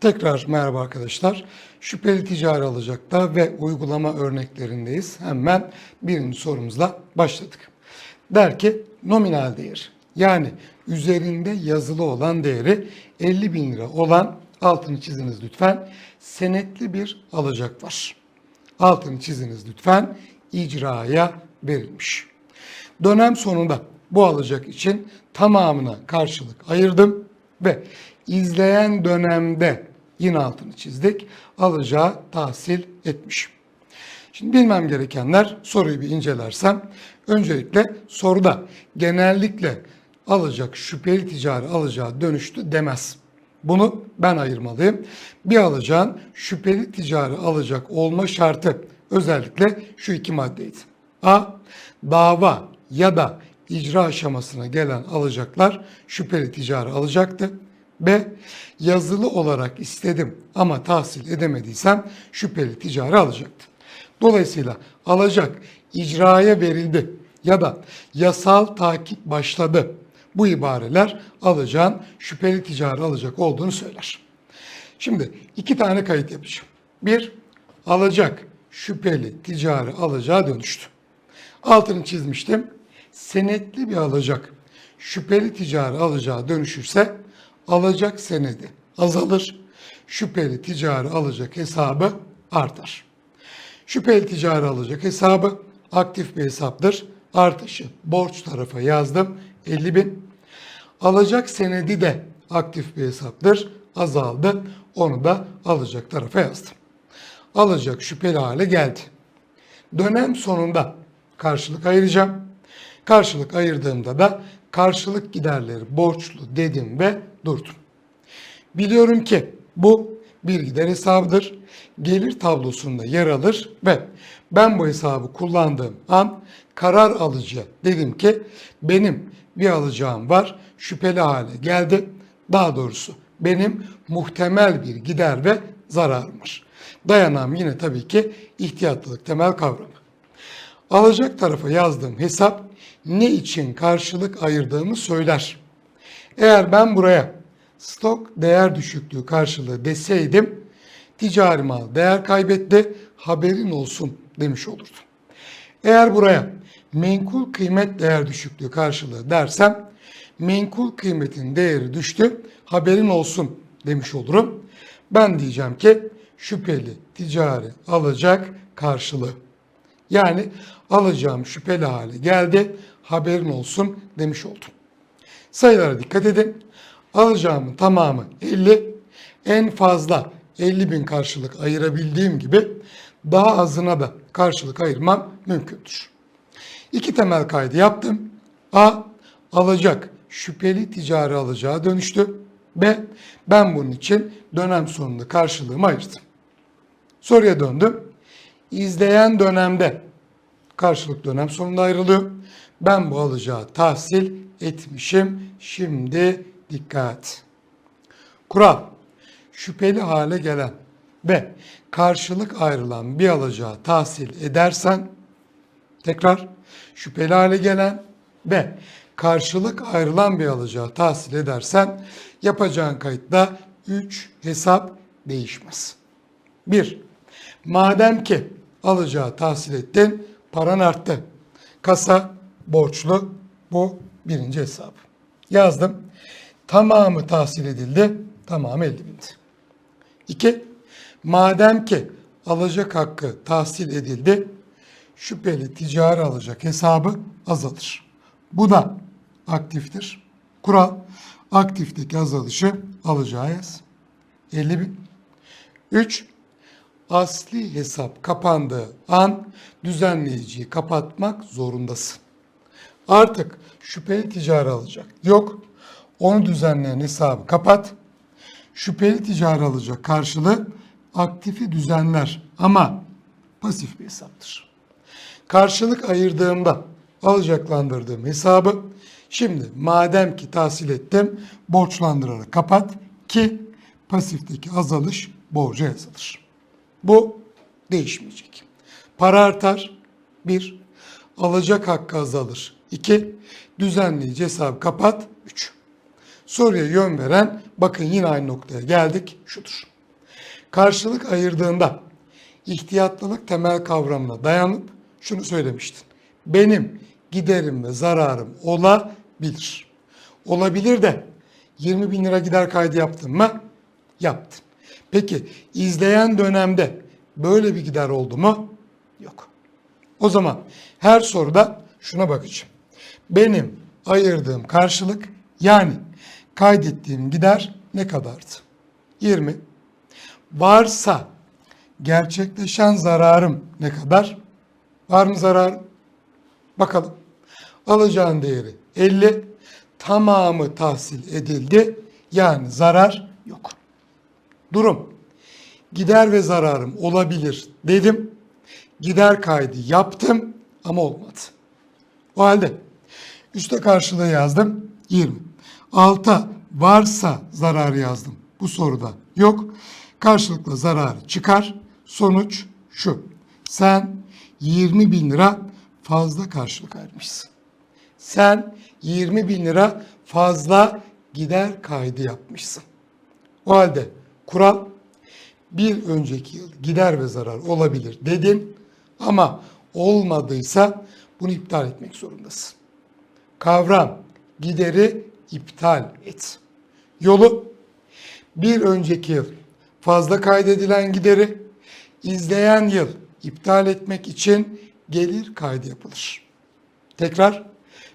Tekrar merhaba arkadaşlar. Şüpheli ticari alacakta ve uygulama örneklerindeyiz. Hemen birinci sorumuzla başladık. Der ki nominal değer yani üzerinde yazılı olan değeri 50 bin lira olan altını çiziniz lütfen senetli bir alacak var. Altını çiziniz lütfen icraya verilmiş. Dönem sonunda bu alacak için tamamına karşılık ayırdım ve izleyen dönemde yine altını çizdik. Alacağı tahsil etmiş. Şimdi bilmem gerekenler soruyu bir incelersem öncelikle soruda genellikle alacak şüpheli ticari alacağı dönüştü demez. Bunu ben ayırmalıyım. Bir alacağın şüpheli ticari alacak olma şartı özellikle şu iki maddeydi. A. Dava ya da icra aşamasına gelen alacaklar şüpheli ticari alacaktı. B. Yazılı olarak istedim ama tahsil edemediysem şüpheli ticari alacaktı. Dolayısıyla alacak icraya verildi ya da yasal takip başladı. Bu ibareler alacağın şüpheli ticari alacak olduğunu söyler. Şimdi iki tane kayıt yapacağım. Bir, alacak şüpheli ticari alacağı dönüştü. Altını çizmiştim. Senetli bir alacak şüpheli ticari alacağı dönüşürse alacak senedi azalır. Şüpheli ticari alacak hesabı artar. Şüpheli ticari alacak hesabı aktif bir hesaptır. Artışı borç tarafa yazdım 50 bin. Alacak senedi de aktif bir hesaptır. Azaldı. Onu da alacak tarafa yazdım. Alacak şüpheli hale geldi. Dönem sonunda karşılık ayıracağım. Karşılık ayırdığımda da karşılık giderleri borçlu dedim ve durdum. Biliyorum ki bu bir gider hesabıdır. Gelir tablosunda yer alır ve ben bu hesabı kullandığım an karar alıcı dedim ki benim bir alacağım var şüpheli hale geldi. Daha doğrusu benim muhtemel bir gider ve zararım var. Dayanağım yine tabii ki ihtiyatlılık temel kavramı. Alacak tarafa yazdığım hesap ne için karşılık ayırdığımı söyler. Eğer ben buraya stok değer düşüklüğü karşılığı deseydim ticari mal değer kaybetti haberin olsun demiş olurdum. Eğer buraya menkul kıymet değer düşüklüğü karşılığı dersem menkul kıymetin değeri düştü haberin olsun demiş olurum. Ben diyeceğim ki şüpheli ticari alacak karşılığı. Yani alacağım şüpheli hale geldi haberin olsun demiş oldum. Sayılara dikkat edin. Alacağımın tamamı 50. En fazla 50 bin karşılık ayırabildiğim gibi daha azına da karşılık ayırmam mümkündür. İki temel kaydı yaptım. A. Alacak şüpheli ticari alacağı dönüştü. B. Ben bunun için dönem sonunda karşılığımı ayırdım. Soruya döndüm. İzleyen dönemde karşılık dönem sonunda ayrılıyor. Ben bu alacağı tahsil etmişim. Şimdi dikkat. Kural. Şüpheli hale gelen ve karşılık ayrılan bir alacağı tahsil edersen tekrar şüpheli hale gelen ve karşılık ayrılan bir alacağı tahsil edersen yapacağın kayıtta 3 hesap değişmez. 1. Madem ki alacağı tahsil ettin, paran arttı. Kasa borçlu bu birinci hesap. Yazdım. Tamamı tahsil edildi. Tamamı 50 bindi. 2. Madem ki alacak hakkı tahsil edildi, şüpheli ticari alacak hesabı azalır. Bu da aktiftir. Kural aktifteki azalışı alacağı yaz. 50 bin. 3. Asli hesap kapandığı an düzenleyiciyi kapatmak zorundasın. Artık şüpheli ticari alacak. Yok. Onu düzenleyen hesabı kapat. Şüpheli ticari alacak karşılığı aktifi düzenler ama pasif bir hesaptır. Karşılık ayırdığımda alacaklandırdığım hesabı şimdi madem ki tahsil ettim borçlandırarak kapat ki pasifteki azalış borca yazılır. Bu değişmeyecek. Para artar. Bir. Alacak hakkı azalır. İki. Düzenleyici hesabı kapat. Üç. Soruya yön veren bakın yine aynı noktaya geldik şudur. Karşılık ayırdığında ihtiyatlılık temel kavramına dayanıp şunu söylemiştin. Benim giderim ve zararım olabilir. Olabilir de 20 bin lira gider kaydı yaptın mı? Yaptım. Peki izleyen dönemde böyle bir gider oldu mu? Yok. O zaman her soruda şuna bakacağım. Benim ayırdığım karşılık yani kaydettiğim gider ne kadardı? 20. Varsa gerçekleşen zararım ne kadar? Var mı zararım? Bakalım. Alacağın değeri 50. Tamamı tahsil edildi. Yani zarar yok. Durum. Gider ve zararım olabilir dedim. Gider kaydı yaptım ama olmadı. O halde üste karşılığı yazdım 20. Alta varsa zarar yazdım. Bu soruda yok. Karşılıkla zararı çıkar. Sonuç şu. Sen 20 bin lira fazla karşılık vermişsin. Sen 20 bin lira fazla gider kaydı yapmışsın. O halde kural bir önceki yıl gider ve zarar olabilir dedin ama olmadıysa bunu iptal etmek zorundasın. Kavram gideri iptal et. Yolu bir önceki yıl fazla kaydedilen gideri izleyen yıl iptal etmek için gelir kaydı yapılır. Tekrar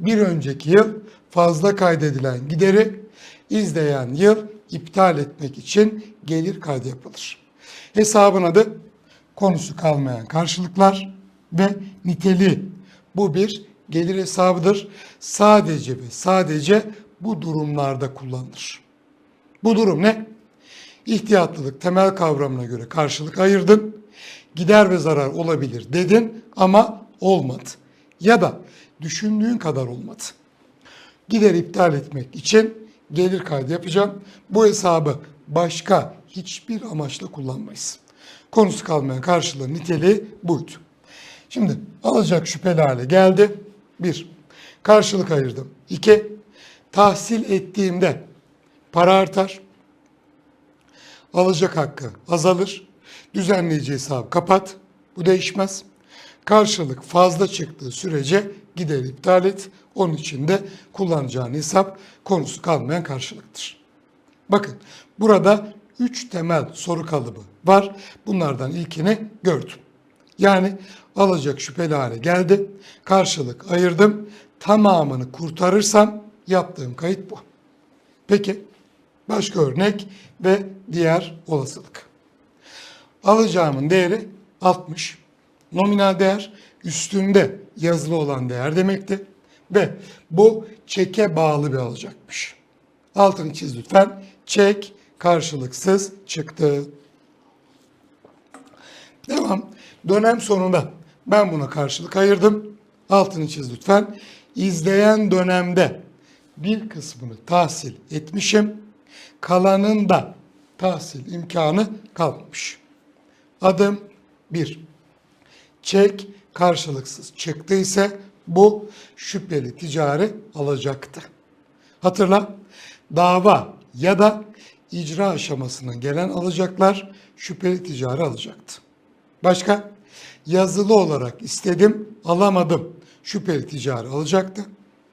bir önceki yıl fazla kaydedilen gideri izleyen yıl iptal etmek için gelir kaydı yapılır. Hesabın adı konusu kalmayan karşılıklar ve niteliği. Bu bir gelir hesabıdır. Sadece ve sadece bu durumlarda kullanılır. Bu durum ne? İhtiyatlılık temel kavramına göre karşılık ayırdın. Gider ve zarar olabilir dedin ama olmadı. Ya da düşündüğün kadar olmadı. Gider iptal etmek için gelir kaydı yapacağım. Bu hesabı başka hiçbir amaçla kullanmayız. Konusu kalmayan karşılığın niteliği buydu. Şimdi alacak şüpheli hale geldi. Bir, karşılık ayırdım. İki, tahsil ettiğimde para artar. Alacak hakkı azalır. Düzenleyici hesabı kapat. Bu değişmez. Karşılık fazla çıktığı sürece gider iptal et. Onun için de kullanacağın hesap konusu kalmayan karşılıktır. Bakın burada üç temel soru kalıbı var. Bunlardan ilkini gördüm. Yani alacak şüpheli hale geldi. Karşılık ayırdım. Tamamını kurtarırsam yaptığım kayıt bu. Peki başka örnek ve diğer olasılık. Alacağımın değeri 60. Nominal değer üstünde yazılı olan değer demekti. Ve bu çeke bağlı bir alacakmış. Altını çiz lütfen. Çek karşılıksız çıktı. Devam. Dönem sonunda ben buna karşılık ayırdım. Altını çiz lütfen. İzleyen dönemde bir kısmını tahsil etmişim. Kalanın da tahsil imkanı kalmamış. Adım 1. Çek karşılıksız çıktıysa bu şüpheli ticari alacaktı. Hatırla dava ya da icra aşamasına gelen alacaklar şüpheli ticari alacaktı. Başka yazılı olarak istedim alamadım şüpheli ticari alacaktı.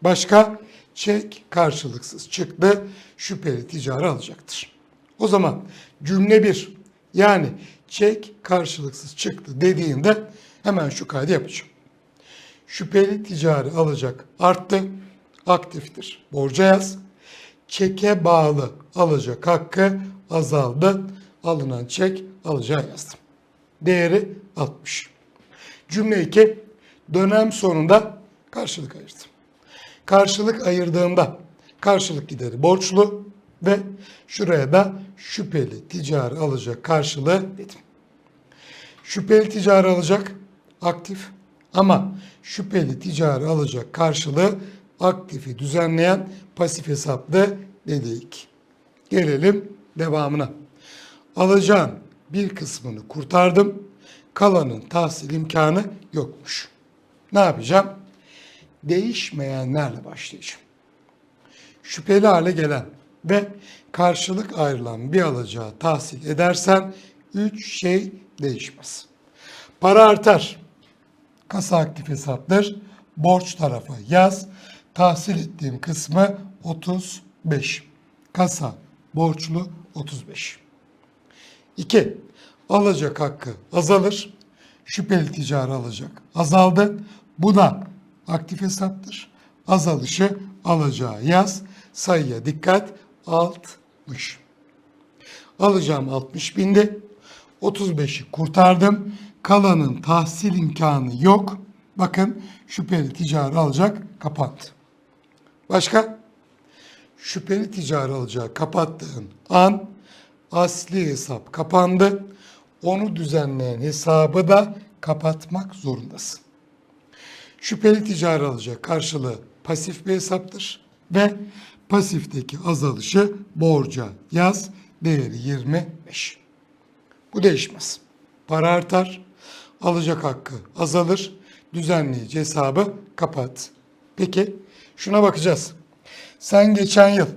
Başka çek karşılıksız çıktı şüpheli ticari alacaktır. O zaman cümle bir yani çek karşılıksız çıktı dediğinde hemen şu kaydı yapacağım. Şüpheli ticari alacak arttı, aktiftir. Borca yaz. Çeke bağlı alacak hakkı azaldı. Alınan çek alacağı yazdım. Değeri 60. Cümle 2 dönem sonunda karşılık ayırdım. Karşılık ayırdığımda karşılık gideri borçlu ve şuraya da şüpheli ticari alacak karşılığı dedim. Şüpheli ticari alacak aktif ama şüpheli ticari alacak karşılığı aktifi düzenleyen pasif hesaplı dedik. Gelelim devamına. Alacağın bir kısmını kurtardım. Kalanın tahsil imkanı yokmuş. Ne yapacağım? Değişmeyenlerle başlayacağım. Şüpheli hale gelen ve karşılık ayrılan bir alacağı tahsil edersen üç şey değişmez. Para artar. Kasa aktif hesaptır. Borç tarafa yaz. Tahsil ettiğim kısmı 35. Kasa borçlu 35. 2. Alacak hakkı azalır. Şüpheli ticari alacak azaldı. Bu da aktif hesaptır. Azalışı alacağı yaz. Sayıya dikkat 60. Alacağım 60 bindi. 35'i kurtardım. Kalanın tahsil imkanı yok. Bakın şüpheli ticari alacak kapandı. Başka? Şüpheli ticari alacağı kapattığın an asli hesap kapandı. Onu düzenleyen hesabı da kapatmak zorundasın. Şüpheli ticari alacak karşılığı pasif bir hesaptır ve pasifteki azalışı borca yaz değeri 25. Bu değişmez. Para artar, alacak hakkı azalır, düzenleyici hesabı kapat. Peki şuna bakacağız. Sen geçen yıl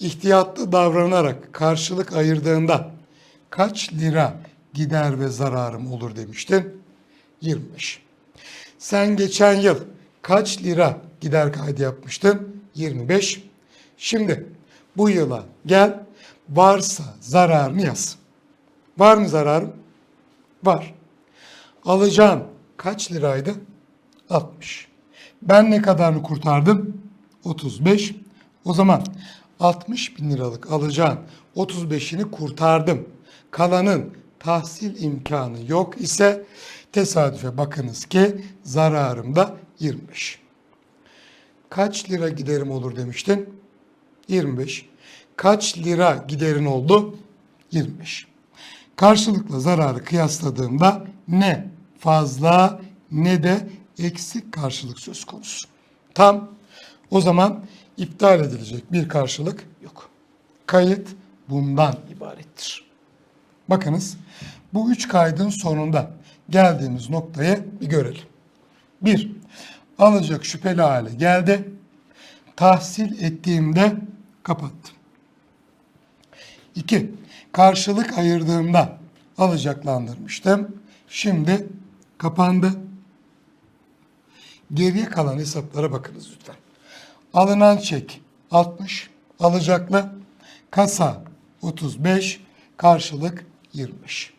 ihtiyatlı davranarak karşılık ayırdığında kaç lira gider ve zararım olur demiştin? 25. Sen geçen yıl kaç lira gider kaydı yapmıştın? 25. Şimdi bu yıla gel varsa zararını yaz. Var mı zararım? Var. Alacağım kaç liraydı? 60. Ben ne kadarını kurtardım? 35. O zaman 60 bin liralık alacağın 35'ini kurtardım. Kalanın tahsil imkanı yok ise tesadüfe bakınız ki zararım da 25. Kaç lira giderim olur demiştin? 25. Kaç lira giderin oldu? 25. Karşılıklı zararı kıyasladığımda ne fazla ne de eksik karşılık söz konusu. Tam o zaman iptal edilecek bir karşılık yok. Kayıt bundan ibarettir. Bakınız bu üç kaydın sonunda geldiğimiz noktayı bir görelim. Bir, alacak şüpheli hale geldi. Tahsil ettiğimde kapattım. İki, karşılık ayırdığımda alacaklandırmıştım. Şimdi kapandı. Geriye kalan hesaplara bakınız lütfen. Alınan çek 60, alacaklı, kasa 35, karşılık 25.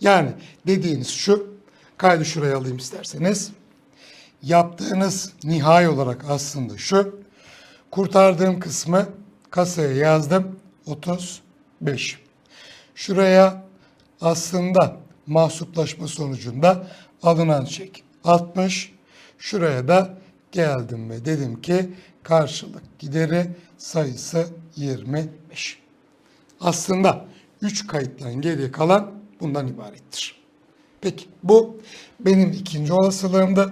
Yani dediğiniz şu, kaydı şuraya alayım isterseniz. Yaptığınız nihai olarak aslında şu, kurtardığım kısmı kasaya yazdım 35. Şuraya aslında mahsuplaşma sonucunda alınan çek 60. Şuraya da geldim ve dedim ki karşılık gideri sayısı 25. Aslında 3 kayıttan geriye kalan bundan ibarettir. Peki bu benim ikinci olasılığımda.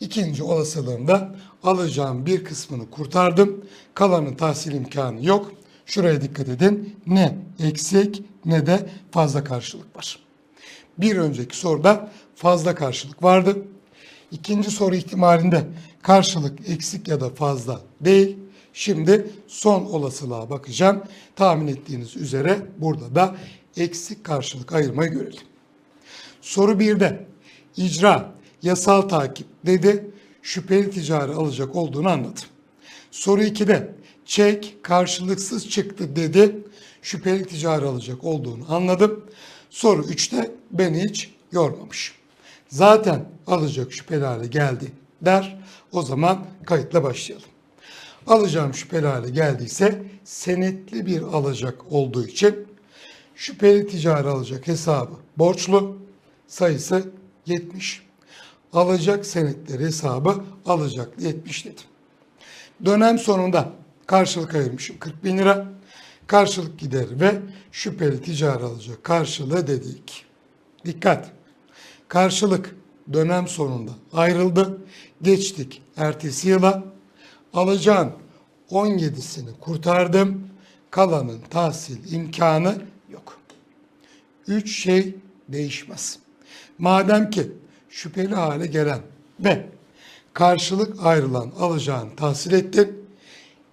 İkinci olasılığımda alacağım bir kısmını kurtardım. Kalanın tahsil imkanı yok. Şuraya dikkat edin. Ne eksik ne de fazla karşılık var. Bir önceki soruda fazla karşılık vardı. İkinci soru ihtimalinde karşılık eksik ya da fazla değil. Şimdi son olasılığa bakacağım. Tahmin ettiğiniz üzere burada da eksik karşılık ayırmayı görelim. Soru 1'de icra, yasal takip dedi. Şüpheli ticari alacak olduğunu anladım. Soru 2'de çek karşılıksız çıktı dedi. Şüpheli ticari alacak olduğunu anladım. Soru 3'te beni hiç yormamış. Zaten alacak şüpheli hale geldi der. O zaman kayıtla başlayalım. Alacağım şüpheli hale geldiyse senetli bir alacak olduğu için şüpheli ticari alacak hesabı borçlu sayısı 70. Alacak senetleri hesabı alacaklı 70 dedim. Dönem sonunda karşılık ayırmışım 40 bin lira. Karşılık gider ve şüpheli ticari alacak karşılığı dedik. Dikkat! Karşılık dönem sonunda ayrıldı. Geçtik ertesi yıla. Alacağın 17'sini kurtardım. Kalanın tahsil imkanı yok. Üç şey değişmez. Madem ki şüpheli hale gelen ve karşılık ayrılan alacağını tahsil ettin,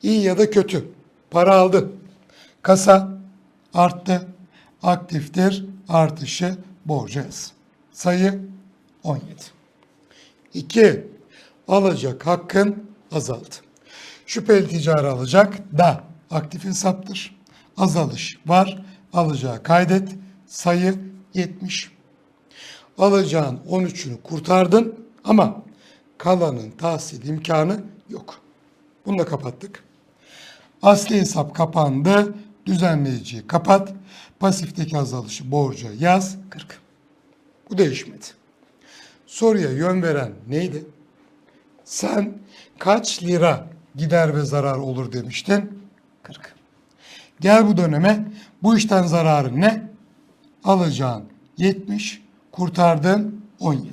iyi ya da kötü para aldın. Kasa arttı. Aktiftir artışı borca. Sayı 17. 2. Alacak hakkın azaldı. Şüpheli ticari alacak da aktif hesaptır. Azalış var. Alacağı kaydet. Sayı 70. Alacağın 13'ünü kurtardın ama kalanın tahsil imkanı yok. Bunu da kapattık. Asli hesap kapandı. Düzenleyiciyi kapat. Pasifteki azalışı borca yaz 40. Bu değişmedi. Soruya yön veren neydi? Sen kaç lira gider ve zarar olur demiştin? 40. Gel bu döneme bu işten zararın ne? Alacağın 70, kurtardın 17.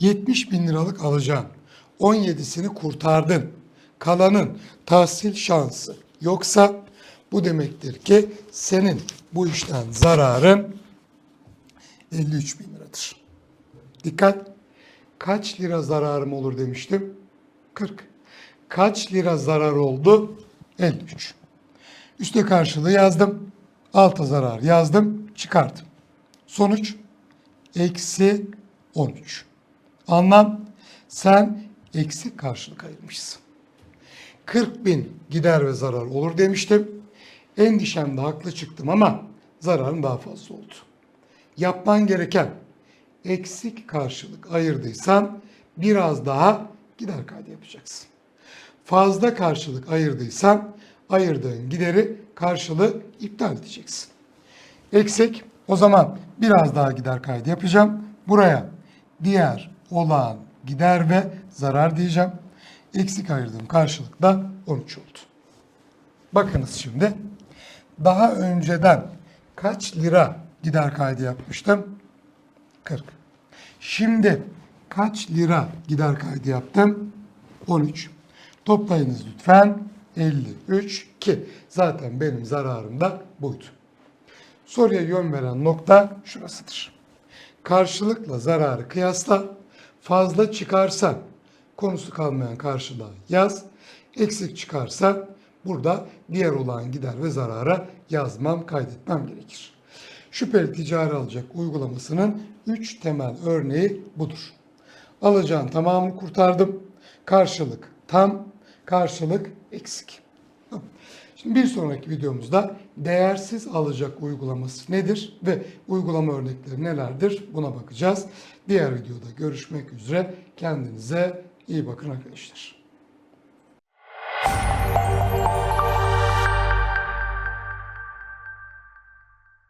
70 bin liralık alacağın 17'sini kurtardın. Kalanın tahsil şansı yoksa bu demektir ki senin bu işten zararın 53 bin liradır. Dikkat! Kaç lira zararım olur demiştim? 40. Kaç lira zarar oldu? 53. Üste karşılığı yazdım. Alta zarar yazdım. Çıkardım. Sonuç eksi 13. Anlam sen eksi karşılık ayırmışsın. 40 bin gider ve zarar olur demiştim. Endişemde haklı çıktım ama zararım daha fazla oldu. Yapman gereken eksik karşılık ayırdıysan biraz daha gider kaydı yapacaksın. Fazla karşılık ayırdıysan ayırdığın gideri karşılığı iptal edeceksin. Eksik o zaman biraz daha gider kaydı yapacağım. Buraya diğer olağan gider ve zarar diyeceğim. Eksik ayırdığım karşılık da 13 oldu. Bakınız şimdi. Daha önceden kaç lira gider kaydı yapmıştım? 40. Şimdi kaç lira gider kaydı yaptım? 13. Toplayınız lütfen. 53 ki zaten benim zararım da buydu. Soruya yön veren nokta şurasıdır. Karşılıkla zararı kıyasla fazla çıkarsa konusu kalmayan karşılığa yaz. Eksik çıkarsa burada diğer olan gider ve zarara yazmam, kaydetmem gerekir. Şüpheli ticari alacak uygulamasının 3 temel örneği budur. Alacağın tamamını kurtardım. Karşılık tam, karşılık eksik. Şimdi bir sonraki videomuzda değersiz alacak uygulaması nedir ve uygulama örnekleri nelerdir buna bakacağız. Diğer videoda görüşmek üzere. Kendinize iyi bakın arkadaşlar.